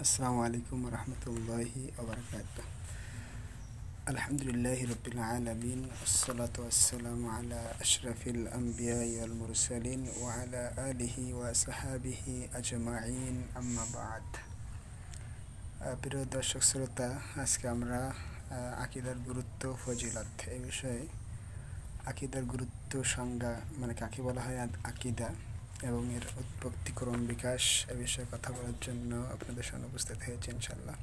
আসসালামু আলাইকুম রহমতুল্লাহি ওবরাকাত আলহামদুলিল্লাহ রবিল আলমিন আসসালাত আসসালামু আলা আশরাফিল আম্বিয়া ওয়াল মুরসালিন ওয়া আলা আলিহি ওয়া সাহাবিহি আজমাইন আম্মা বাদ আহ, প্রিয় দর্শক শ্রোতা আজকে আমরা আহ, আকিদার গুরুত্ব ফজিলত এই বিষয়ে আকিদার গুরুত্ব সংজ্ঞা মানে কাকে বলা হয় আদ- আকিদা? এবং এর উৎপত্তি ক্রম বিকাশ এ বিষয়ে কথা বলার জন্য আপনাদের সামনে উপস্থিত হয়েছে ইনশাল্লাহ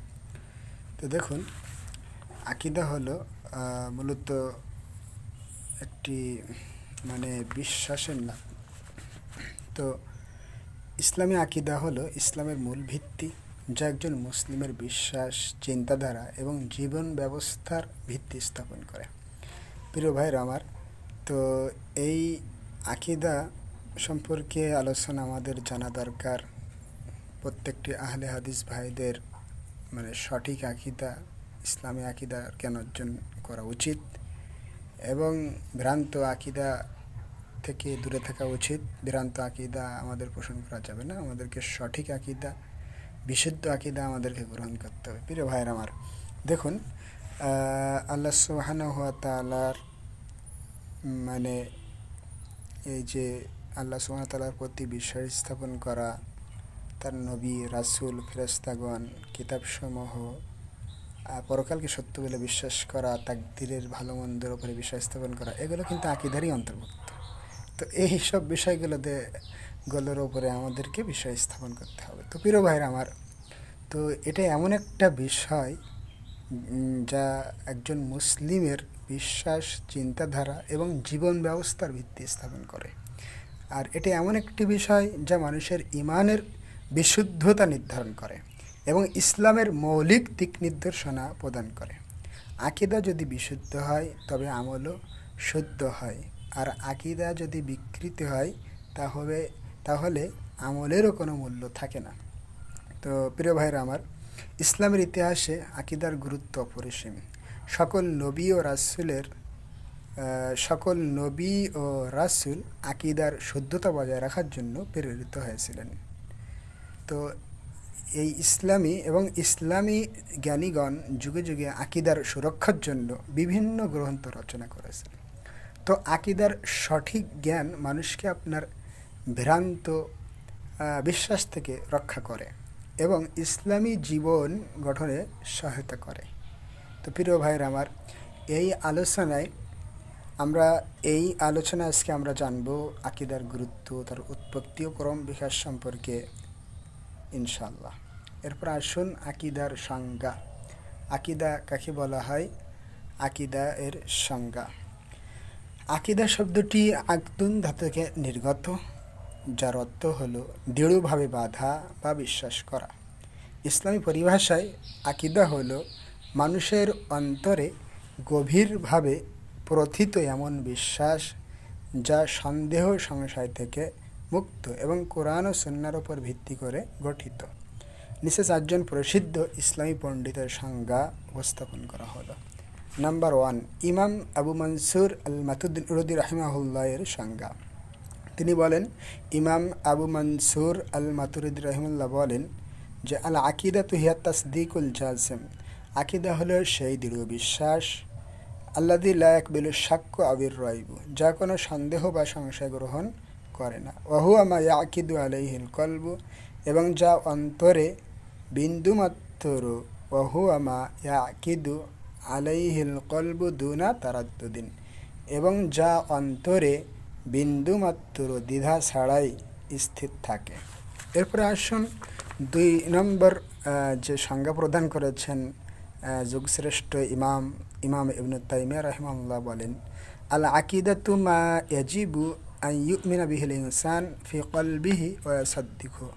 তো দেখুন, আকিদা হলো মূলত একটি মানে বিশ্বাসের নাম তো ইসলামী আকিদা হলো ইসলামের মূল ভিত্তি, যা একজন মুসলিমের বিশ্বাস, চিন্তাধারা এবং জীবন ব্যবস্থার ভিত্তি স্থাপন করে। প্রিয় ভাইরা আমার, তো এই আকিদা সম্পর্কে আলোচনা আমাদের জানা দরকার। প্রত্যেকটি আহলে হাদিস ভাইদের মানে সঠিক আকিদা, ইসলামী আকিদা কেন অর্জন করা উচিত এবং ভ্রান্ত আকিদা থেকে দূরে থাকা উচিত। ভ্রান্ত আকিদা আমাদের পোষণ করা যাবে না। আমাদেরকে সঠিক আকিদা, বিশুদ্ধ আকিদা আমাদেরকে গ্রহণ করতে হবে। প্রিয় ভাইয়ের আমার, দেখুন আল্লাহ ওয়া তাআলার মানে এই যে আল্লাহ সুবহানাহু প্রতি বিশ্বাস স্থাপন করা, তার নবী, রাসূল, ফেরেশতাগণ, কিতাবসমূহ পরকালকে সত্য বলে বিশ্বাস করা, তাকদিরের ভালো মন্দের উপরে বিশ্বাস স্থাপন করা, এগুলো কিন্তু আকিদারই অন্তর্ভুক্ত। তো এই সব বিষয়গুলোতে গুলোর ওপরে আমাদেরকে বিষয় স্থাপন করতে হবে। তো প্রিয় ভাইয়ের আমার, তো এটা এমন একটা বিষয় যা একজন মুসলিমের বিশ্বাস, চিন্তাধারা এবং জীবন ব্যবস্থার ভিত্তি স্থাপন করে। আর এটি এমন একটি বিষয় যা মানুষের ইমানের বিশুদ্ধতা নির্ধারণ করে এবং ইসলামের মৌলিক দিক নির্দেশনা প্রদান করে। আকিদা যদি বিশুদ্ধ হয়, তবে আমলও শুদ্ধ হয়। আর আকিদা যদি বিকৃত হয়, তাহলে তাহলে আমলেরও কোনো মূল্য থাকে না। তো প্রিয় ভাইরা আমার, ইসলামের ইতিহাসে আকিদার গুরুত্ব অপরিসীম। সকল নবী ও রাসুলের সকল নবী ও রাসুল আকিদার শুদ্ধতা বজায় রাখার জন্য প্রেরিত হয়েছিলেন। তো এই ইসলামী এবং ইসলামী জ্ঞানীগণ যুগে যুগে আকিদার সুরক্ষার জন্য বিভিন্ন গ্রন্থ রচনা করেছেন। তো আকিদার সঠিক জ্ঞান মানুষকে আপনার ভ্রান্ত বিশ্বাস থেকে রক্ষা করে এবং ইসলামী জীবন গঠনে সহায়তা করে। তো প্রিয় ভাইয়ের আমার, এই আলোচনায় আমরা এই আলোচনা আজকে আমরা জানব আকিদার গুরুত্ব, তার উৎপত্তি ও ক্রম বিকাশ সম্পর্কে ইনশাল্লাহ এরপর আসুন আকিদার সংজ্ঞা। আকিদা কাকে বলা হয়? আকিদা এর সংজ্ঞা। আকিদা শব্দটি আকদুন ধাতু থেকে নির্গত, যার অর্থ হল দৃঢ়ভাবে বাধা বা বিশ্বাস করা। ইসলামী পরিভাষায় আকিদা হল মানুষের অন্তরে গভীরভাবে প্রথিত এমন বিশ্বাস যা সন্দেহ সংশয় থেকে মুক্ত এবং কোরআন ও সন্ন্যার উপর ভিত্তি করে গঠিত। নিচে চারজন প্রসিদ্ধ ইসলামী পণ্ডিতের সংজ্ঞা উপস্থাপন করা হলো। নাম্বার ওয়ান, ইমাম আবু মনসুর আল মাতুদ্দি রাহিমাহুল্লাহ এর সংজ্ঞা। তিনি বলেন, ইমাম আবু মনসুর আল মাতুরিদ রহিমুল্লাহ বলেন যে আল আকিদা তুহিয়া তাসদিকুল জাজম আকিদা হলো সেই দৃঢ় বিশ্বাস আল্লাদি লায়ক বিল সাক্ষ্য আবির রইবু, যা কোনো সন্দেহ বা সংশয় গ্রহণ করে না। ওহু আমা ইয়াকিদু আলাইহিল কলবু, এবং যা অন্তরে বিন্দুমাত্র ওহু আমা ইয়াকিদু আলাইহিল কলবু দুনা তারাদ্দুদিন, এবং যা অন্তরে বিন্দুমাত্র দ্বিধা ছাড়াই স্থির থাকে। এরপরে আসুন দুই নম্বর যে সংজ্ঞা প্রদান করেছেন যুগশ্রেষ্ঠ ইমাম ইমাম ইবনু তাইমিয়া রহমাল্লাহ বলেন আল আকিদাতু মা ইয়াজিবু আন ইউমিনা বিহিল ইনসান ফি কলবিহি ওয়া ইয়াসাদ্দিকু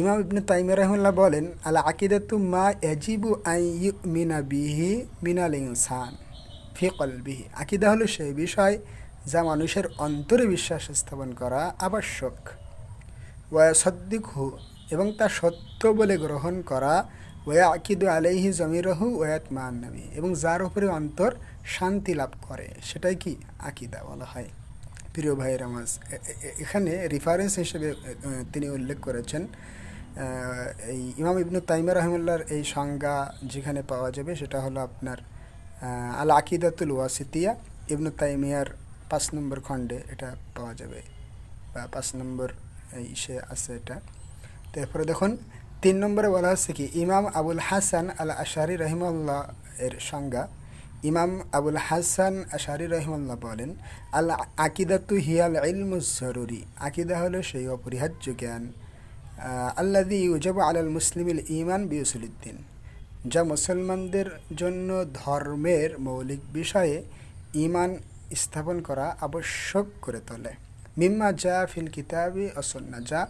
ইমাম ইবনু তাইমিয়া রহমাল্লাহ বলেন আল আকিদাতু মা ইয়াজিবু আন ইউমিনা বিহি মিনাল ইনসান ফি কলবিহি আকিদা হলো সেই বিষয় যা মানুষের অন্তরে বিশ্বাস স্থাপন করা আবশ্যক। ওয়া সদ্দিকহু এবং তা সত্য বলে গ্রহণ করা ওয়া আকিদু আলাইহি জমিরহু ওয়াত মান্নাবি এবং যার উপরে অন্তর শান্তি লাভ করে, সেটাই কি আকিদা বলা হয়? প্রিয় ভাইয়ের আমার এখানে রেফারেন্স হিসেবে তিনি উল্লেখ করেছেন এই ইমাম ইবনু তাইমা রহমুল্লার এই সংজ্ঞা যেখানে পাওয়া যাবে, সেটা হলো আপনার আল আকিদাতুল ওয়াসিতিয়া। ইবনু তাইমিয়ার পাঁচ নম্বর খণ্ডে এটা পাওয়া যাবে, বা পাঁচ নম্বর, এই সে আছে এটা। তারপরে দেখুন তিন নম্বরে বলা হচ্ছে কি, ইমাম আবুল হাসান আল আশারি রহিমাল্লাহ এর সংজ্ঞা, ইমাম আবুল হাসান আশারি রহিমাল্লাহ বলেন আল আকিদাতু হিয়াল ইলমুজ জরুরি, আকিদা হলো সেই অপরিহার্য জ্ঞান আল্লাদি ইউজাবু আলাল মুসলিমিল ইমান বিউসুলুদ্দিন, যা মুসলমানদের জন্য ধর্মের মৌলিক বিষয়ে ইমান স্থাপন করা আবশ্যক করে তোলে। মিম্মা যা ফিল কিতাবি ও সন্না, যা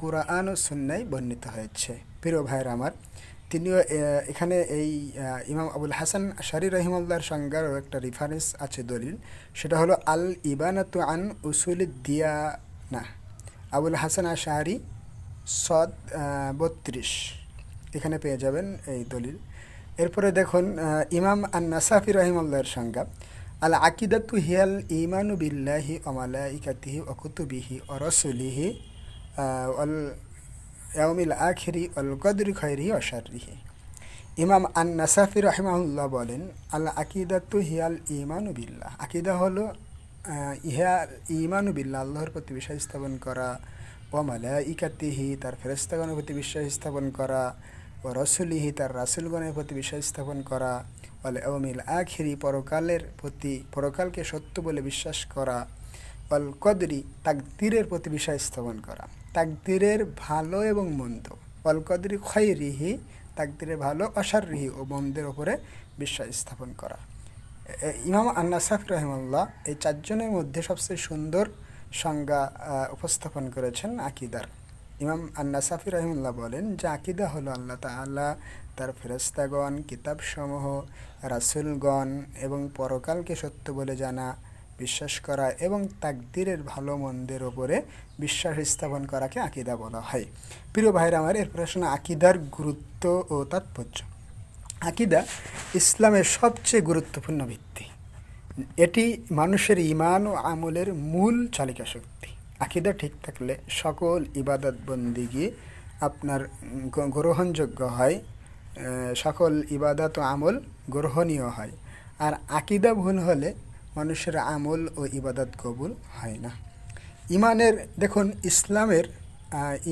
কুরআন ও সন্ন্যায় বর্ণিত হয়েছে। প্রিয় ভাইয়ের আমার, তিনিও এখানে এই ইমাম আবুল হাসান শারি রহিমুল্লাহর সংজ্ঞারও একটা রেফারেন্স আছে দলিল। সেটা হলো, আল ইবানাতু আন উসুল দিয়ানা। আবুল হাসান আশারি সদ বত্রিশ। এখানে পেয়ে যাবেন এই দলিল। এরপরে দেখুন ইমাম আন নাসাফি রহিমুল্লাহর সংজ্ঞা। আল আকিদাতু হিয়াল ইমানু বিল্লাহি ও মালাইকাতিহি ও অল ইয়াউমিল আখিরি অল কদরি খৈরিহি ও ইমাম আন নাসাফি রহিমাহুল্লাহ বলেন আল আকিদাতু হিয়াল ইমানু বিল্লাহ। আকিদা হলো আহ, ইহা ইমানু বিল্লাহ আল্লাহর প্রতি বিশ্বাস স্থাপন করা। ও মালাইকাতিহি তার ফেরেস্তাগণের প্রতি বিশ্বাস স্থাপন করা। ও রসুলিহি তার রাসুলগণের প্রতি বিশ্বাস স্থাপন করা। অল অমিল আখিরি পরকালের প্রতি পরকালকে সত্য বলে বিশ্বাস করা। অল কদরি তাকদিরের প্রতি বিশ্বাস স্থাপন করা। তাকদিরের ভালো এবং মন্দ। অল কদরি খয়রিহি তাকদিরের ভালো অসাররিহি ও মন্দের ওপরে বিশ্বাস স্থাপন করা। ইমাম আন্নাসাফ রহমাল্লাহ এই চারজনের মধ্যে সবচেয়ে সুন্দর সংজ্ঞা উপস্থাপন করেছেন আকিদার। ইমাম আন্না সাফি রহিমুল্লাহ বলেন, যে আকিদা হলো আল্লাহ তাআলা, তার ফেরস্তাগণ কিতাবসমূহ, রাসুলগণ এবং পরকালকে সত্য বলে জানা বিশ্বাস করা এবং তাকদিরের ভালো মন্দের ওপরে বিশ্বাস স্থাপন করাকে আকিদা বলা হয়। প্রিয় ভাইরা আমার এর প্রশ্ন আকিদার গুরুত্ব ও তাৎপর্য। আকিদা ইসলামের সবচেয়ে গুরুত্বপূর্ণ ভিত্তি। এটি মানুষের ইমান ও আমলের মূল চালিকা শক্তি। আকিদা ঠিক থাকলে সকল ইবাদত বন্দিগি আপনার গ্রহণযোগ্য হয় সকল ইবাদত ও আমল গ্রহণীয় হয়। আর আকিদা ভুল হলে মানুষের আমল ও ইবাদত কবুল হয় না। ইমানের, দেখুন, ইসলামের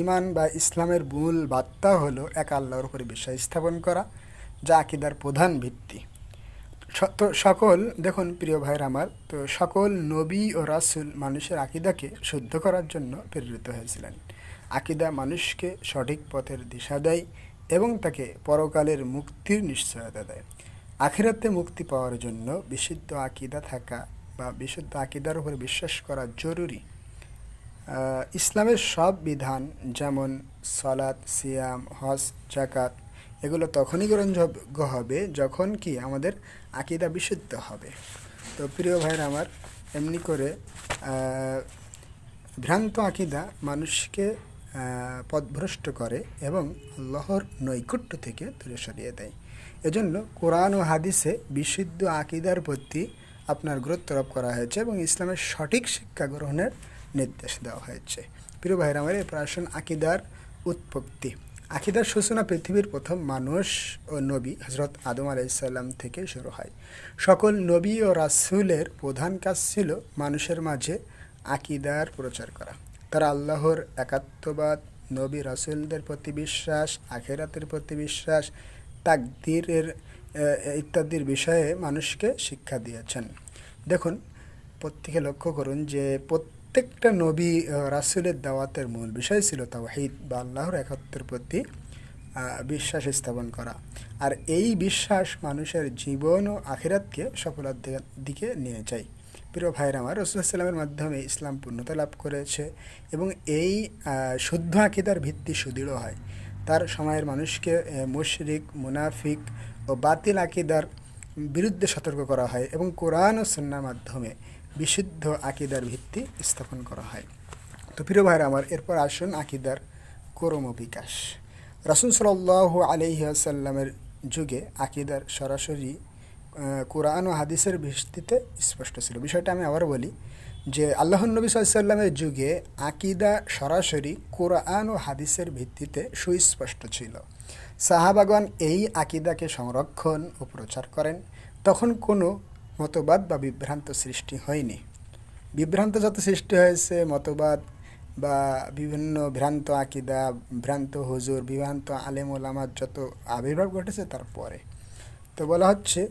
ইমান বা ইসলামের মূল বার্তা হলো এক আল্লাহর উপরে বিশ্বাস স্থাপন করা, যা আকিদার প্রধান ভিত্তি। তো সকল, দেখুন, প্রিয় ভাইয়ের আমার, তো সকল নবী ও রাসূল মানুষের আকিদাকে শুদ্ধ করার জন্য প্রেরিত হয়েছিলেন। আকিদা মানুষকে সঠিক পথের দিশা দেয় এবং তাকে পরকালের মুক্তির নিশ্চয়তা দেয়। আখিরাতে মুক্তি পাওয়ার জন্য বিশুদ্ধ আকিদা থাকা বা বিশুদ্ধ আকিদার উপর বিশ্বাস করা জরুরি। ইসলামের সব বিধান যেমন সলাৎ সিয়াম, হজ জাকাত এগুলো তখনই গ্রহণযোগ্য হবে যখন কি আমাদের আকিদা বিশুদ্ধ হবে। তো প্রিয় ভাইয়ের আমার, এমনি করে ভ্রান্ত আকিদা মানুষকে পথভ্রষ্ট করে এবং আল্লাহর নৈকট্য থেকে দূরে সরিয়ে দেয়। এজন্য কোরআন ও হাদিসে বিশুদ্ধ আকিদার প্রতি আপনার গুরুত্ব আরোপ করা হয়েছে এবং ইসলামের সঠিক শিক্ষা গ্রহণের নির্দেশ দেওয়া হয়েছে। প্রিয় ভাইয়ের আমার, এই প্রাসন আকিদার উৎপত্তি। আকিদার সূচনা পৃথিবীর প্রথম মানুষ ও নবী হজরত আদম আলাইসাল্লাম থেকে শুরু হয়। সকল নবী ও রাসূলের প্রধান কাজ ছিল মানুষের মাঝে আকিদার প্রচার করা। তারা আল্লাহর একাত্মবাদ, নবী রাসূলদের প্রতি বিশ্বাস, আখেরাতের প্রতি বিশ্বাস তাকদীরের ইত্যাদির বিষয়ে মানুষকে শিক্ষা দিয়েছেন। দেখুন, প্রত্যেকে লক্ষ্য করুন যে প্রত্যেকটা নবী রাসুলের দাওয়াতের মূল বিষয় ছিল তাওহীদ বা আল্লাহর একাত্মের প্রতি বিশ্বাস স্থাপন করা। আর এই বিশ্বাস মানুষের জীবন ও আখিরাতকে সফলতার দিকে- দিকে নিয়ে যায়। প্রিয় ভাইয়ের আমার রসুলামের মাধ্যমে ইসলাম পূর্ণতা লাভ করেছে এবং এই শুদ্ধ আকিদার ভিত্তি সুদৃঢ় হয়। তার সময়ের মানুষকে মুশরিক, মুনাফিক ও বাতিল আকিদার বিরুদ্ধে সতর্ক করা হয় এবং কোরআন ও সন্ন্যার মাধ্যমে বিশুদ্ধ আকিদার ভিত্তি স্থাপন করা হয়। তো প্রিয় ভাইয়ের আমার, এরপর আসুন আকিদার ক্রম বিকাশ। রাসুল সাল্লাহ আলহিহাসাল্লামের যুগে আকিদার সরাসরি কোরআন ও হাদিসের ভিত্তিতে স্পষ্ট ছিল। বিষয়টা আমি আবার বলি। যে আল্লাহ নবী সাল্লামের যুগে আকিদা সরাসরি কোরআন ও হাদিসের ভিত্তিতে সুস্পষ্ট ছিল। সাহাবাগন এই আকিদাকে সংরক্ষণ ও প্রচার করেন। তখন কোনো মতবাদ বা বিভ্রান্ত সৃষ্টি হয়নি। বিভ্রান্ত যত সৃষ্টি হয়েছে, মতবাদ বা বিভিন্ন ভ্রান্ত আকিদা, ভ্রান্ত হুজুর, বিভ্রান্ত আলেম ওলামার যত আবির্ভাব ঘটেছে তারপরে তো বলা হচ্ছে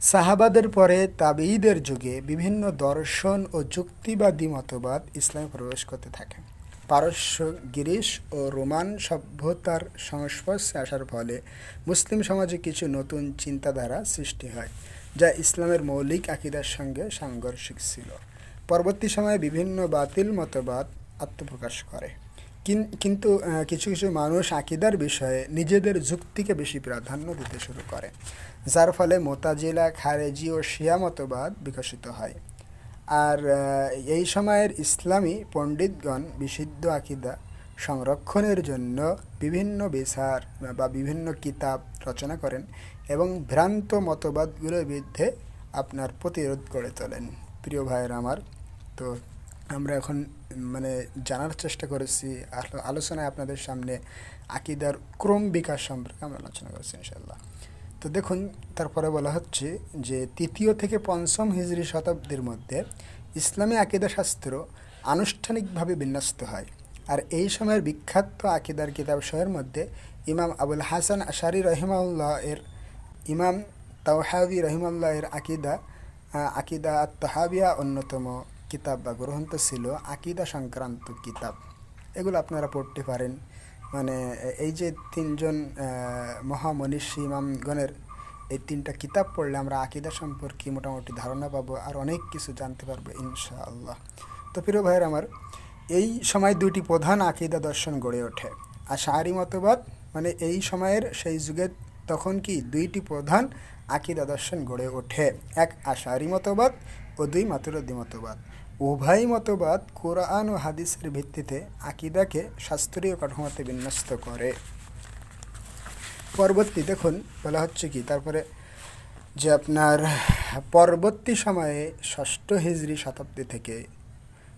সাহাবাদের পরে তাবিদের যুগে বিভিন্ন দর্শন ও যুক্তিবাদী মতবাদ ইসলামে প্রবেশ করতে থাকে। পারস্য গিরিশ ও রোমান সভ্যতার সংস্পর্শে আসার ফলে মুসলিম সমাজে কিছু নতুন চিন্তাধারা সৃষ্টি হয়, যা ইসলামের মৌলিক আকিদার সঙ্গে সাংঘর্ষিক ছিল। পরবর্তী সময়ে বিভিন্ন বাতিল মতবাদ আত্মপ্রকাশ করে। কিন্তু কিছু কিছু মানুষ আকিদার বিষয়ে নিজেদের যুক্তিকে বেশি প্রাধান্য দিতে শুরু করে। যার ফলে মোতাজিলা, খারেজি ও শিয়া মতবাদ বিকশিত হয়। আর এই সময়ের ইসলামী পণ্ডিতগণ বিশুদ্ধ আকিদা সংরক্ষণের জন্য বিভিন্ন বিচার বা বিভিন্ন কিতাব রচনা করেন এবং ভ্রান্ত মতবাদগুলোর বিরুদ্ধে আপনার প্রতিরোধ করে তোলেন। প্রিয় ভাইয়ের আমার, তো আমরা এখন মানে জানার চেষ্টা করেছি আলোচনায় আপনাদের সামনে আকিদার ক্রম বিকাশ সম্পর্কে আমরা আলোচনা করেছি ইনশাল্লাহ তো দেখুন, তারপরে বলা হচ্ছে যে তৃতীয় থেকে পঞ্চম হিজড়ি শতাব্দীর মধ্যে ইসলামী আকিদা শাস্ত্র আনুষ্ঠানিকভাবে বিন্যস্ত হয়। আর এই সময়ের বিখ্যাত আকিদার কিতাবসমূহের মধ্যে ইমাম আবুল হাসান আশারি রহিমাউল্লাহ এর ইমাম তাওহাবি রহিমাল্লাহ এর আকিদা আকিদা তাহাবিয়া অন্যতম কিতাব বা গ্রন্থ ছিল আকিদা সংক্রান্ত কিতাব। এগুলো আপনারা পড়তে পারেন। মানে এই যে তিনজন মহামনীষী ইমামগণের এই তিনটা কিতাব পড়লে আমরা আকিদা সম্পর্কে মোটামুটি ধারণা পাবো আর অনেক কিছু জানতে পারব, ইনশাআল্লাহ। তো প্রিয় ভাইয়ের আমার, এই সময় দুটি প্রধান আকিদা দর্শন গড়ে ওঠে। আর শাহরি মতবাদ মানে এই সময়ের সেই যুগে তখন কি দুইটি প্রধান আকিদা দর্শন গড়ে ওঠে। এক আশারি মতবাদ ও দুই মাতুরদ্দি মতবাদ। উভয় মতবাদ কোরআন ও হাদিসের ভিত্তিতে আকিদাকে শাস্ত্রীয় কাঠামোতে বিন্যস্ত করে। পরবর্তী দেখুন, বলা হচ্ছে কি? তারপরে যে আপনার পরবর্তী সময়ে ষষ্ঠ হিজড়ি শতাব্দী থেকে,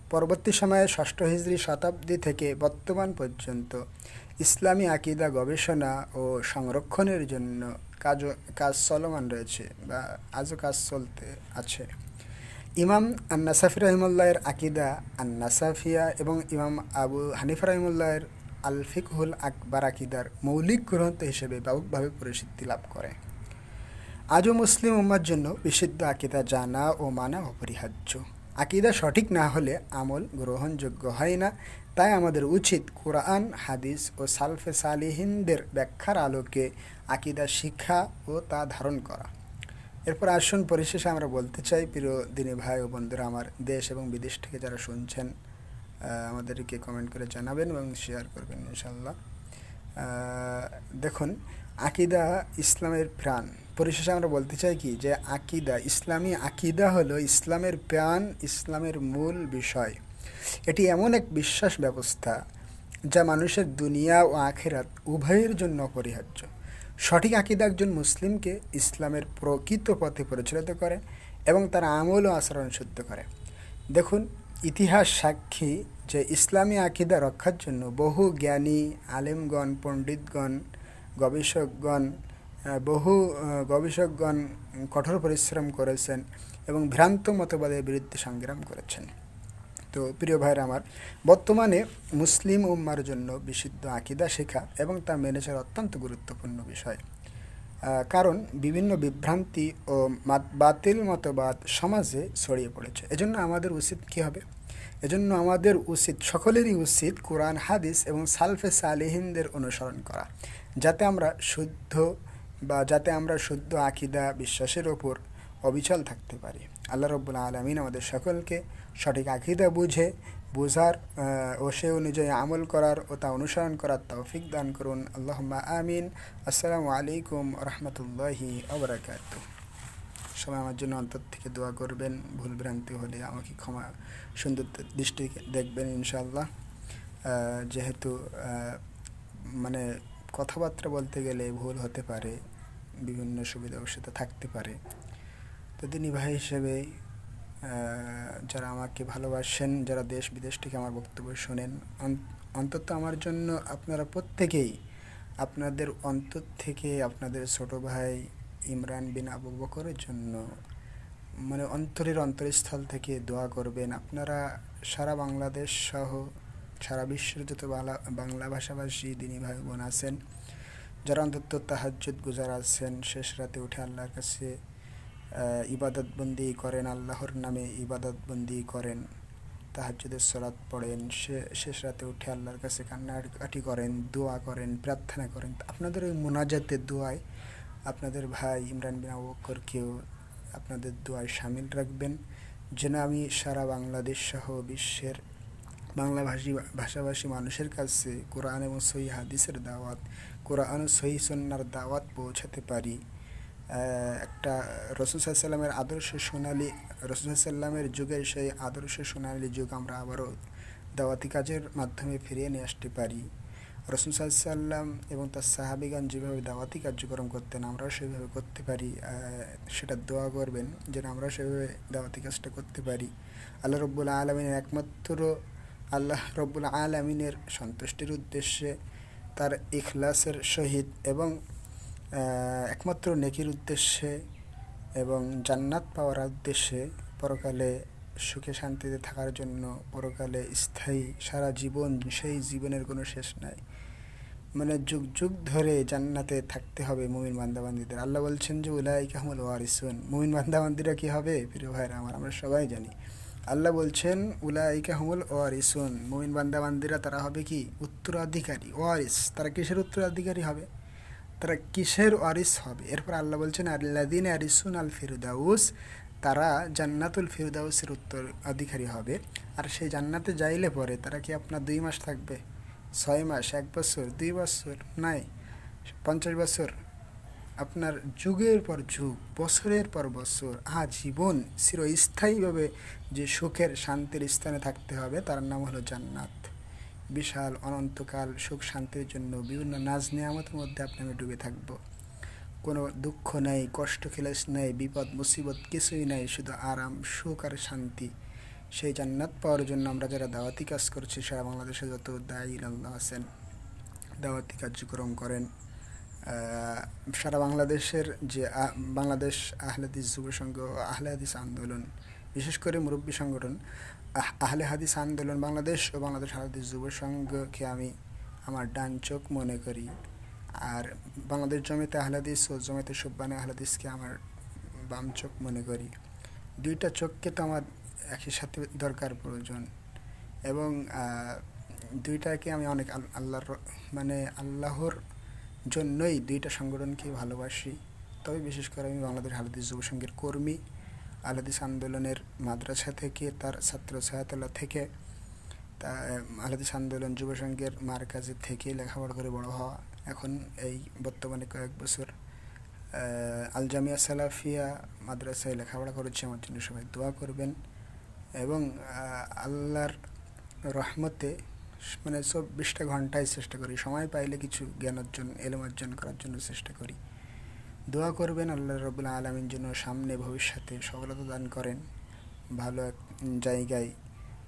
পরবর্তী সময়ে ষষ্ঠ হিজড়ি শতাব্দী থেকে বর্তমান পর্যন্ত ইসলামী আকিদা গবেষণা ও সংরক্ষণের জন্য কাজ কাজ চলমান রয়েছে বা আজও কাজ চলতে আছে। ইমাম আন্নাসাফি রহিমুল্লাহের আকিদা, আন্নাসাফিয়া এবং ইমাম আবু হানিফা রহিমুল্লাহের আলফিকহুল আকবর আকিদার মৌলিক গ্রন্থ হিসেবে ব্যাপকভাবে পরিচিতি লাভ করে। আজও মুসলিম উম্মার জন্য বিশুদ্ধ আকিদা জানা ও মানা অপরিহার্য। আকিদা সঠিক না হলে আমল গ্রহণযোগ্য হয় না। তাই আমাদের উচিত কোরআন, হাদিস ও সালফে সালিহিনদের ব্যাখ্যার আলোকে আকিদা শিক্ষা ও তা ধারণ করা। এরপর আসুন পরিশেষে আমরা বলতে চাই, প্রিয় দিনী ভাই ও বন্ধুরা, আমার দেশ এবং বিদেশ থেকে যারা শুনছেন আমাদেরকে কমেন্ট করে জানাবেন এবং শেয়ার করবেন ইনশাল্লাহ দেখুন, আকিদা ইসলামের প্রাণ। পরিশেষে আমরা বলতে চাই কি, যে আকিদা, ইসলামী আকিদা হলো ইসলামের প্রাণ, ইসলামের মূল বিষয়। এটি এমন এক বিশ্বাস ব্যবস্থা যা মানুষের দুনিয়া ও আখেরাত উভয়ের জন্য অপরিহার্য। সঠিক আকিদা একজন মুসলিমকে ইসলামের প্রকৃত পথে পরিচালিত করে এবং তার আমল ও আচরণ শুদ্ধ করে। দেখুন, ইতিহাস সাক্ষী যে ইসলামী আকিদা রক্ষার জন্য বহু জ্ঞানী, আলেমগণ, পণ্ডিতগণ, গবেষকগণ বহু গবেষকগণ কঠোর পরিশ্রম করেছেন এবং ভ্রান্ত মতবাদের বিরুদ্ধে সংগ্রাম করেছেন। তো প্রিয় ভাইরা আমার, বর্তমানে মুসলিম উম্মার জন্য বিশুদ্ধ আকিদা শেখা এবং তা মেনে চলা অত্যন্ত গুরুত্বপূর্ণ বিষয়। কারণ বিভিন্ন বিভ্রান্তি ও বাতিল মতবাদ সমাজে ছড়িয়ে পড়েছে। এজন্য আমাদের উচিত কী হবে? এজন্য আমাদের উচিত, সকলেরই উচিত কোরআন, হাদিস এবং সালফে সালেহিনদের অনুসরণ করা। যাতে আমরা শুদ্ধ বা যাতে আমরা শুদ্ধ আকিদা বিশ্বাসের ওপর অবিচল থাকতে পারি। আল্লাহ রব্বুল্লা আলমিন আমাদের সকলকে সঠিক আকিদা বুঝে, বোঝার ও সে অনুযায়ী আমল করার ও তা অনুসরণ করার তৌফিক দান করুন। আল্লাহ আমিন। আসসালামু আলাইকুম রহমতুল্লাহি আবরাকাত সবাই আমার জন্য অন্তর থেকে দোয়া করবেন। ভুল ভ্রান্তি হলে আমাকে ক্ষমা সুন্দর দৃষ্টি দেখবেন ইনশাল্লাহ যেহেতু মানে কথাবার্তা বলতে গেলে ভুল হতে পারে, বিভিন্ন সুবিধা অবশ্যই থাকতে পারে। তিনি ভাই হিসেবে যারা আমাকে ভালোবাসেন, যারা দেশ বিদেশ থেকে আমার বক্তব্য শোনেন অন্তত আমার জন্য আপনারা প্রত্যেকেই, আপনাদের অন্তর থেকে আপনাদের ছোট ভাই ইমরান বিন আবু বকরের জন্য মানে অন্তরের অন্তরস্থল থেকে দোয়া করবেন। আপনারা সারা বাংলাদেশ সহ সারা বিশ্বের যত বাংলা বাংলা ভাষাভাষী দিনী ভাই বোন আছেন, যারা অন্তত তাহাজ্জুদ গুজার আছেন, শেষ রাতে উঠে আল্লাহর কাছে ইবাদতবন্দি করেন, আল্লাহর নামে ইবাদতবন্দি করেন, তাহাজ্জুদের সরাত পড়েন সে শেষ রাতে উঠে আল্লাহর কাছে কান্নাকাটি করেন, দোয়া করেন, প্রার্থনা করেন। আপনাদের ওই মোনাজাতের দোয়ায় আপনাদের ভাই ইমরান বিন আবকরকেও আপনাদের দোয়ায় সামিল রাখবেন। যেন আমি সারা বাংলাদেশ সহ বিশ্বের বাংলা ভাষী, ভাষাভাষী মানুষের কাছে কোরআন এবং সহি হাদিসের দাওয়াত, কোরআন সহি সন্ন্যার দাওয়াত পৌঁছাতে পারি। একটা রসুল সাল্লামের আদর্শ সোনালি, রসুল সাল্লামের যুগের সেই আদর্শ সোনালি যুগ আমরা আবারও দাওয়াতি কাজের মাধ্যমে ফিরিয়ে নিয়ে আসতে পারি। রসুল সাল্লাম এবং তার সাহাবিগান যেভাবে দাওয়াতি কার্যক্রম করতেন, আমরাও সেভাবে করতে পারি। সেটা দোয়া করবেন যেন আমরা সেভাবে দাওয়াতি কাজটা করতে পারি। আল্লাহ রব্বুল আলমিনের একমাত্র, আল্লাহ রব্বুল আলমিনের সন্তুষ্টির উদ্দেশ্যে তার ইখলাসের সহিত এবং একমাত্র নেকির উদ্দেশ্যে এবং জান্নাত পাওয়ার উদ্দেশ্যে পরকালে সুখে শান্তিতে থাকার জন্য পরকালে স্থায়ী সারা জীবন সেই জীবনের কোনো শেষ নাই। মানে যুগ যুগ ধরে জান্নাতে থাকতে হবে মুমিন বান্দাবান্দিদের। আল্লাহ বলছেন যে উলাই কাহমুল ওয়ারিসুন। মুমিন বান্দাবান্দিরা কী হবে? প্রিয় ভাইরা আমার, আমরা সবাই জানি। আল্লাহ বলছেন, উলাইকা হুমুল ওয়ারিসুন। মুমিন বান্দাবান্দিরা তারা হবে কি? উত্তরাধিকারী। ওয়ারিস, তারা কিসের উত্তরাধিকারী হবে? তারা কিসের ওয়ারিস হবে? এরপর আল্লাহ বলছেন আল্লাদিন আরিসুন আল ফিরুদাউস তারা জান্নাতুল ফিরুদাউসের উত্তর অধিকারী হবে। আর সেই জান্নাতে যাইলে পরে তারা কি আপনার দুই মাস থাকবে? ছয় মাস, এক বছর, দুই বছর? নাই, পঞ্চাশ বছর? আপনার যুগের পর যুগ, বছরের পর বছর, আজীবন চিরস্থায়ীভাবে যে সুখের শান্তির স্থানে থাকতে হবে, তার নাম হলো জান্নাত। বিশাল, অনন্তকাল সুখ শান্তির জন্য বিভিন্ন নাজ নিয়ামতের মধ্যে আপনি আমি ডুবে থাকব। কোনো দুঃখ নেই, কষ্ট খেলেস নেই, বিপদ, মুসিবত কিছুই নেই, শুধু আরাম, সুখ আর শান্তি। সেই জান্নাত পাওয়ার জন্য আমরা যারা দাওয়াতি কাজ করছি, সারা বাংলাদেশে যত দায়ী আল্লাহ আছেন, দাওয়াতি কার্যক্রম করেন সারা বাংলাদেশের যে বাংলাদেশ আহলাদিস যুব সংঘ আহলে হাদিস আন্দোলন বিশেষ করে মুরব্বী সংগঠন আহলে হাদিস আন্দোলন, বাংলাদেশ ও বাংলাদেশ আহলাদিস যুব সংঘকে আমি আমার ডান চোখ মনে করি। আর বাংলাদেশ জমিতে আহলাদিস ও জমিতে সুব্বানে আহলাদিসকে আমার বাম চোখ মনে করি। দুইটা চোখকে তো আমার একই সাথে দরকার, প্রয়োজন। এবং দুইটাকে আমি অনেক আল্লাহর মানে আল্লাহর জন্যই দুইটা সংগঠনকে ভালোবাসি। তবে বিশেষ করে আমি বাংলাদেশ আলাদিস যুব সংঘের কর্মী আলাদিস আন্দোলনের মাদ্রাসা থেকে, তার ছাত্র ছায়াতলা থেকে, তা আলাদিস আন্দোলন যুব সংঘের মার কাজে থেকে লেখাপড়া করে বড় হওয়া। এখন এই বর্তমানে কয়েক বছর আল জামিয়া সালাফিয়া মাদ্রাসায় লেখাপড়া করেছে। আমার জন্য সবাই দোয়া করবেন এবং আল্লাহর রহমতে মানে চব্বিশটা ঘন্টায় চেষ্টা করি। সময় পাইলে কিছু জ্ঞান অর্জন, এলেম অর্জন করার জন্য চেষ্টা করি। দোয়া করবেন আল্লাহ রবুল্লা আলমিন জন্য সামনে ভবিষ্যতে সফলতা দান করেন, ভালো এক জায়গায়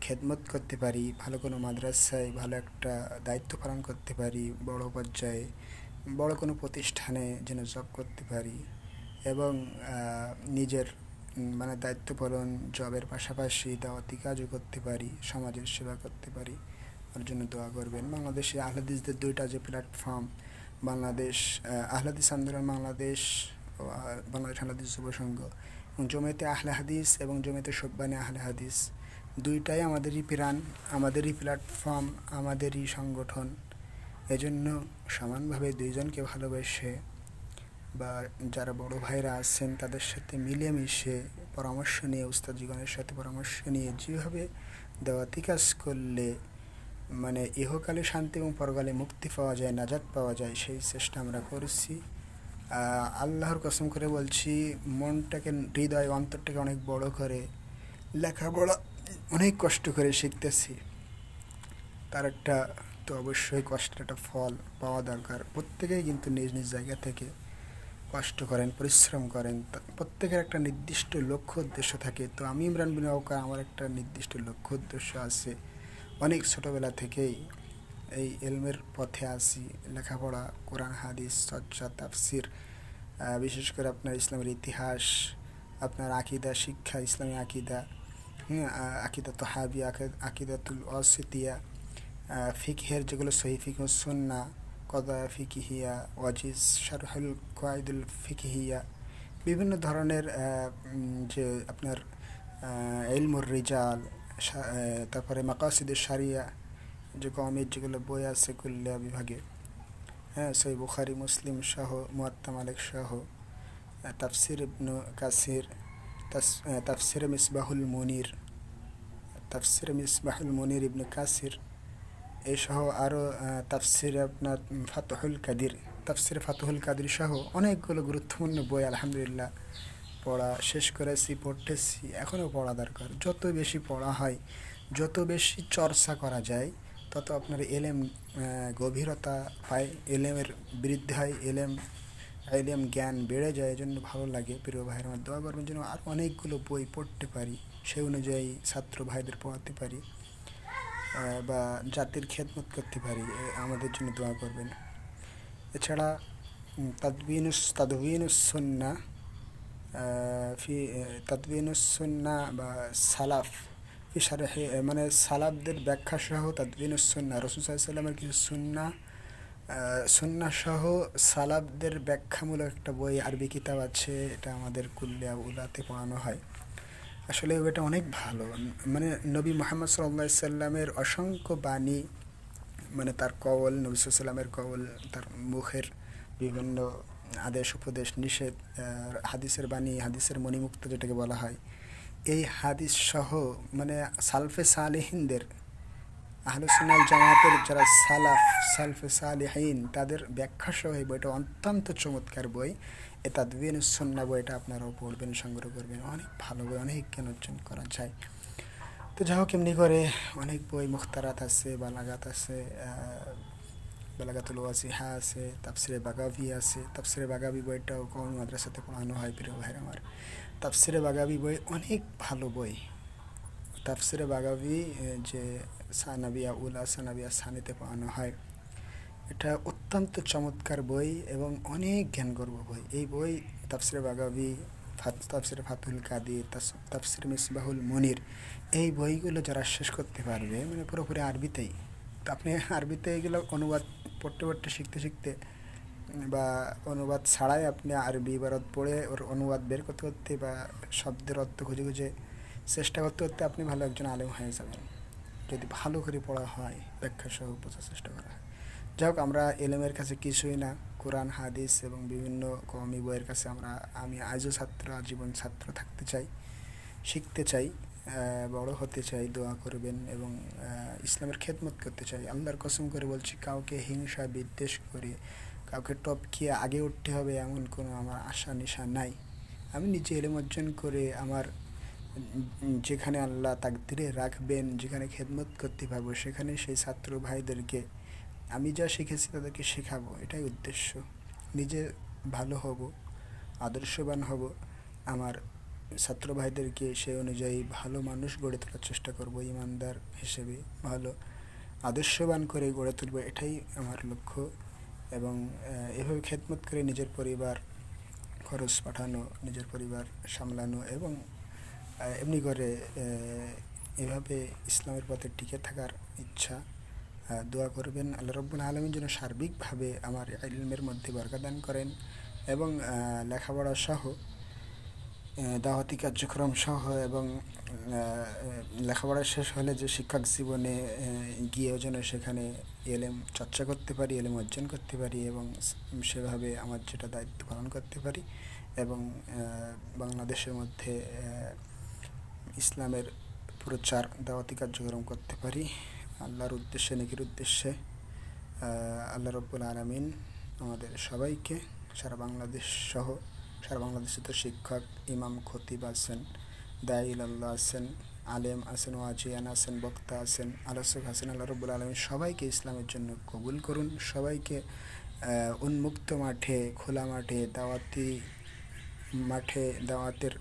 খেদমত করতে পারি, ভালো কোনো মাদ্রাসায় ভালো একটা দায়িত্ব পালন করতে পারি, বড় পর্যায়ে বড় কোনো প্রতিষ্ঠানে যেন জব করতে পারি এবং নিজের মানে দায়িত্ব পালন, জবের পাশাপাশি দাওয়াতি কাজও করতে পারি, সমাজের সেবা করতে পারি, ওর জন্য দোয়া করবেন। বাংলাদেশে আহলাদিসদের দুইটা যে প্ল্যাটফর্ম বাংলাদেশ আহলাদিস আন্দোলন বাংলাদেশ বাংলাদেশ আহলাদিস যুব সংঘ এবং জমিতে আহলে হাদিস এবং জমিতে সব্বানি আহলে হাদিস। দুইটাই আমাদেরই প্রাণ, আমাদেরই প্ল্যাটফর্ম আমাদেরই সংগঠন। এজন্য সমানভাবে দুইজনকে ভালোবেসে বা যারা বড় ভাইরা আছেন তাদের সাথে মিলেমিশে পরামর্শ নিয়ে, উস্তাদ জীবনের সাথে পরামর্শ নিয়ে, যেভাবে দেওয়াতি কাজ করলে মানে ইহকালে শান্তি এবং পরকালে মুক্তি পাওয়া যায়, নাজাত পাওয়া যায়, সেই চেষ্টা আমরা করছি। আল্লাহর কসম করে বলছি, মনটাকে, হৃদয়, অন্তরটাকে অনেক বড় করে, লেখাপড়া অনেক কষ্ট করে শিখতেছি। তার একটা তো অবশ্যই কষ্টের একটা ফল পাওয়া দরকার। প্রত্যেকেই কিন্তু নিজ নিজ জায়গা থেকে কষ্ট করেন, পরিশ্রম করেন। প্রত্যেকের একটা নির্দিষ্ট লক্ষ্য উদ্দেশ্য থাকে। তো আমি ইমরান বিন আমার একটা নির্দিষ্ট লক্ষ্য উদ্দেশ্য আছে। অনেক ছোটোবেলা থেকেই এই এলমের পথে আসি। লেখাপড়া, কোরআন, হাদিস চর্চা তাফসির বিশেষ করে আপনার ইসলামের ইতিহাস, আপনার আকিদা, শিক্ষা, ইসলামী আকিদা হ্যাঁ আকিদা তো হাবি আকিদাতুল অসিতিয়া ফিকহের যেগুলো সহি ফিক সুন্না কদা ফিকিহিয়া, ওয়াজিজ, শারহুল কোয়াইদুল ফিকিহিয়া, বিভিন্ন ধরনের যে আপনার এলমুর রিজাল তারপরে মাকাসিদের সারিয়া যে কমের যেগুলো বই আছে কুল্লিয়া বিভাগে। হ্যাঁ সই বুখারি মুসলিম সহ মুয়াত্তা মালিক আহ, তাফসির ইবনু কাসির তাফসির মিসবাহুল মনির তাফসির মিসবাহুল মুনির ইবনু কাসির এই সহ আরও তাফসির আপনার ফাতহুল কাদির তাফসির ফাতহুল কাদির সহ অনেকগুলো গুরুত্বপূর্ণ বই আলহামদুলিল্লাহ। পড়া শেষ করেছি, পড়তেছি এখনও পড়া দরকার। যত বেশি পড়া হয়, যত বেশি চর্চা করা যায়, তত আপনার এলেম গভীরতা পায় এলেমের বৃদ্ধি হয়, এলেম এলেম জ্ঞান বেড়ে যায় জন্য ভালো লাগে। প্রিয় ভাইয়ের আমার দোয়া করবেন যেন আর অনেকগুলো বই পড়তে পারি, সেই অনুযায়ী ছাত্র ভাইদের পড়াতে পারি বা জাতির খেদমত করতে পারি আমাদের জন্য দোয়া করবেন। এছাড়া তাদবিনুস তাদবিনুসন্না ফি তাদবিনুসন্না বা সালাফ ফি সারেহে মানে সালাফদের ব্যাখ্যা সহ তাদবিনুসন্না রসুল সাল্লামের কিছু সুন্না সুন্না সহ সালাফদের ব্যাখ্যামূলক একটা বই, আরবি কিতাব আছে, এটা আমাদের কুল্লিয়া উলাতে পড়ানো হয়। আসলে এটা অনেক ভালো। মানে নবী মোহাম্মদ সাল্লাহ সাল্লামের অসংখ্য বাণী মানে তার কওল, নবী সাল্লামের কওল, তার মুখের বিভিন্ন আদেশ, উপদেশ, নিষেধ হাদিসের বাণী, হাদিসের মণিমুক্ত যেটাকে বলা হয়, এই হাদিস সহ মানে সালফে সালেহিনদের আহলুসুনাল জামাতের যারা সালাফ, সালফে সালেহিন, তাদের ব্যাখ্যা সহ এই বইটা অত্যন্ত চমৎকার বই। এ তাদবিন সন্না বইটা আপনারাও পড়বেন, সংগ্রহ করবেন। অনেক ভালো বই, অনেক জ্ঞান অর্জন করা যায়। তো যাই হোক, এমনি করে অনেক বই মুখতারাত আছে বালাগাত আছে বালাগাতুল ওয়াসিহা আছে তাফসিরে বাগাবি আছে তাফসিরে বাগাবি বইটাও কম মাদ্রাসাতে পড়ানো হয় প্রিয় ভাইয়ের আমার তাফসিরে বাগাবি বই অনেক ভালো বই। তাফসিরে বাগাবি যে সানাবিয়া উলা সানাবিয়া সানিতে পড়ানো হয় এটা অত্যন্ত চমৎকার বই এবং অনেক জ্ঞানগর্ব বই। এই বই তাফসিরে বাগাবি ফাত তাফসিরে ফাতুল কাদির তাফসির মিসবাহুল মনির এই বইগুলো যারা শেষ করতে পারবে মানে পুরোপুরি আরবিতেই। আপনি আরবিতে এগুলো অনুবাদ পড়তে পড়তে শিখতে শিখতে বা অনুবাদ ছাড়াই আপনি আরবি ইবারত পড়ে ওর অনুবাদ বের করতে করতে বা শব্দের অর্থ খুঁজে খুঁজে চেষ্টা করতে করতে আপনি ভালো একজন আলেম হয়ে যাবেন। যদি ভালো করে পড়া হয়, ব্যাখ্যা সহ বোঝার চেষ্টা করা হয়। যাই হোক, আমরা এলেমের কাছে কিছুই না। কোরআন, হাদিস এবং বিভিন্ন কমি বইয়ের কাছে আমরা, আমি আজও ছাত্র, আজীবন ছাত্র থাকতে চাই, শিখতে চাই। বড় হতে চাই, দোয়া করবেন এবং ইসলামের খেদমত করতে চাই। আল্লাহর কসম করে বলছি, কাউকে হিংসা, বিদ্বেষ করে কাউকে টপকিয়ে আগে উঠতে হবে এমন কোনো আমার আশা নিশা নাই। আমি নিজে এলেম অর্জন করে আমার যেখানে আল্লাহ তাকদিরে রাখবেন, যেখানে খেদমত করতে পারব, সেখানে সেই ছাত্র ভাইদেরকে আমি যা শিখেছি তাদেরকে শেখাবো, এটাই উদ্দেশ্য। নিজে ভালো হব, আদর্শবান হব, আমার ছাত্র ভাইদেরকে সেই অনুযায়ী ভালো মানুষ গড়ে তোলার চেষ্টা করব, ইমানদার হিসেবে ভালো আদর্শবান করে গড়ে তুলব, এটাই আমার লক্ষ্য এবং এভাবে খেদমত করে নিজের পরিবার খরচ পাঠানো, নিজের পরিবার সামলানো এবং এমনি করে এভাবে ইসলামের পথে টিকে থাকার ইচ্ছা দোয়া করবেন। আল্লাহ রব্বুল আলমীর জন্য সার্বিকভাবে আমার ইলমের মধ্যে বরকাদান করেন এবং লেখাপড়া সহ দাওয়াতি কার্যক্রম সহ এবং লেখাপড়া শেষ হলে যে শিক্ষক জীবনে গিয়েও যেন সেখানে এলেম, চর্চা করতে পারি, এলেম অর্জন করতে পারি এবং সেভাবে আমার যেটা দায়িত্ব পালন করতে পারি এবং বাংলাদেশের মধ্যে ইসলামের প্রচার, দাওয়াতি কার্যক্রম করতে পারি। আল্লাহর উদ্দেশ্যে, নেকির উদ্দেশ্যে আল্লাহ রব্বুল আলমিন আমাদের সবাইকে, সারা বাংলাদেশ সহ সারা বাংলাদেশে তো শিক্ষক ইমাম, খতিব আছেন আল্লাহ আছেন, আলেম আছেন, ওয়াজিয়ান আছেন, বক্তা আছেন, আলোচক আছেন, আল্লাহ রব্বুল আলমিন সবাইকে ইসলামের জন্য কবুল করুন। সবাইকে উন্মুক্ত মাঠে, খোলা মাঠে, দাওয়াতি মাঠে, দাওয়াতের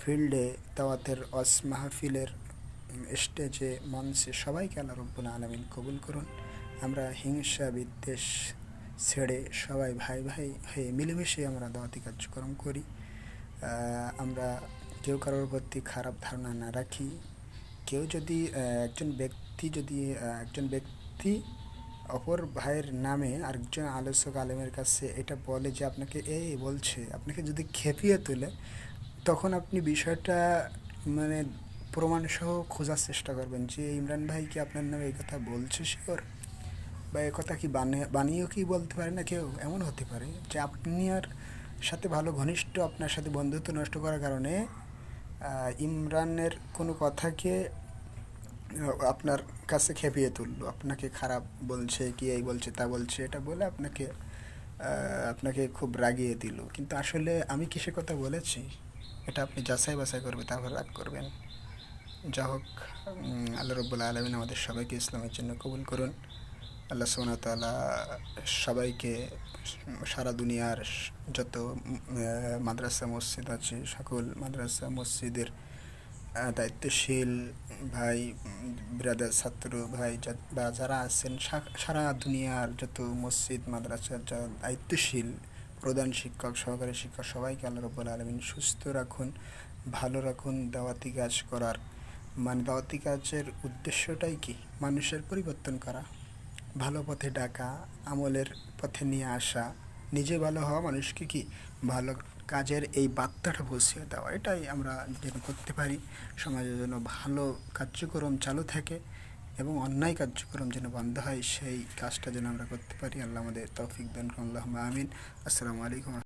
ফিল্ডে, দাওয়াতের অস মাহফিলের স্টেজে, মঞ্চে সবাইকে আল্লাহ রব্বুল আলমিন কবুল করুন। আমরা হিংসা বিদ্বেষ ছেড়ে সবাই ভাই ভাই হয়ে মিলেমিশে আমরা দাওয়াতি কার্যক্রম করি। আমরা কেউ কারোর প্রতি খারাপ ধারণা না রাখি। কেউ যদি একজন ব্যক্তি যদি একজন ব্যক্তি অপর ভাইয়ের নামে আরেকজন আলোচক আলেমের কাছে এটা বলে যে আপনাকে এই বলছে, আপনাকে যদি খেপিয়ে তোলে, তখন আপনি বিষয়টা মানে প্রমাণসহ খোঁজার চেষ্টা করবেন যে ইমরান ভাই কি আপনার নামে এই কথা বলছে শিওর? বা এ কথা কি বানিয়ে, বানিয়েও কি বলতে পারে না? কেউ এমন হতে পারে যে আপনি আর সাথে ভালো ঘনিষ্ঠ আপনার সাথে বন্ধুত্ব নষ্ট করার কারণে ইমরানের কোনো কথাকে আপনার কাছে খেপিয়ে তুললো। আপনাকে খারাপ বলছে, কি এই বলছে, তা বলছে, এটা বলে আপনাকে আপনাকে খুব রাগিয়ে দিল। কিন্তু আসলে আমি কিসে কথা বলেছি? এটা আপনি যাচাই বাছাই করবে, তারপর রাগ করবেন। যা হোক আল্লাহ রব্বুল আলমিন আমাদের সবাইকে ইসলামের জন্য কবুল করুন। আল্লাহ সোনা তালা সবাইকে সারা দুনিয়ার যত মাদ্রাসা, মসজিদ আছে, সকল মাদ্রাসা, মসজিদের দায়িত্বশীল ভাই, ব্রাদার ছাত্র ভাই বা যারা আছেন সারা দুনিয়ার যত মসজিদ মাদ্রাসার যা দায়িত্বশীল, প্রধান শিক্ষক, সহকারী শিক্ষক, সবাইকে আল্লাহ রব্বুল আলমিন সুস্থ রাখুন, ভালো রাখুন, দাওয়াতি কাজ করার। মানে দাওয়াতি কাজের উদ্দেশ্যটাই কি? মানুষের পরিবর্তন করা। ভালো পথে ডাকা, আমলের পথে নিয়ে আসা, নিজে ভালো হওয়া মানুষকে কি ভালো কাজের এই বার্তাটা বসিয়ে দেওয়া? এটাই আমরা যেন করতে পারি। সমাজের জন্য ভালো কার্যক্রম চালু থাকে এবং অন্যায় কার্যক্রম যেন বন্ধ হয়, সেই কাজটা যেন আমরা করতে পারি। আল্লাহ আমাদের তৌফিক দান আল্লাহ আমিন। আসসালামু আলাইকুম।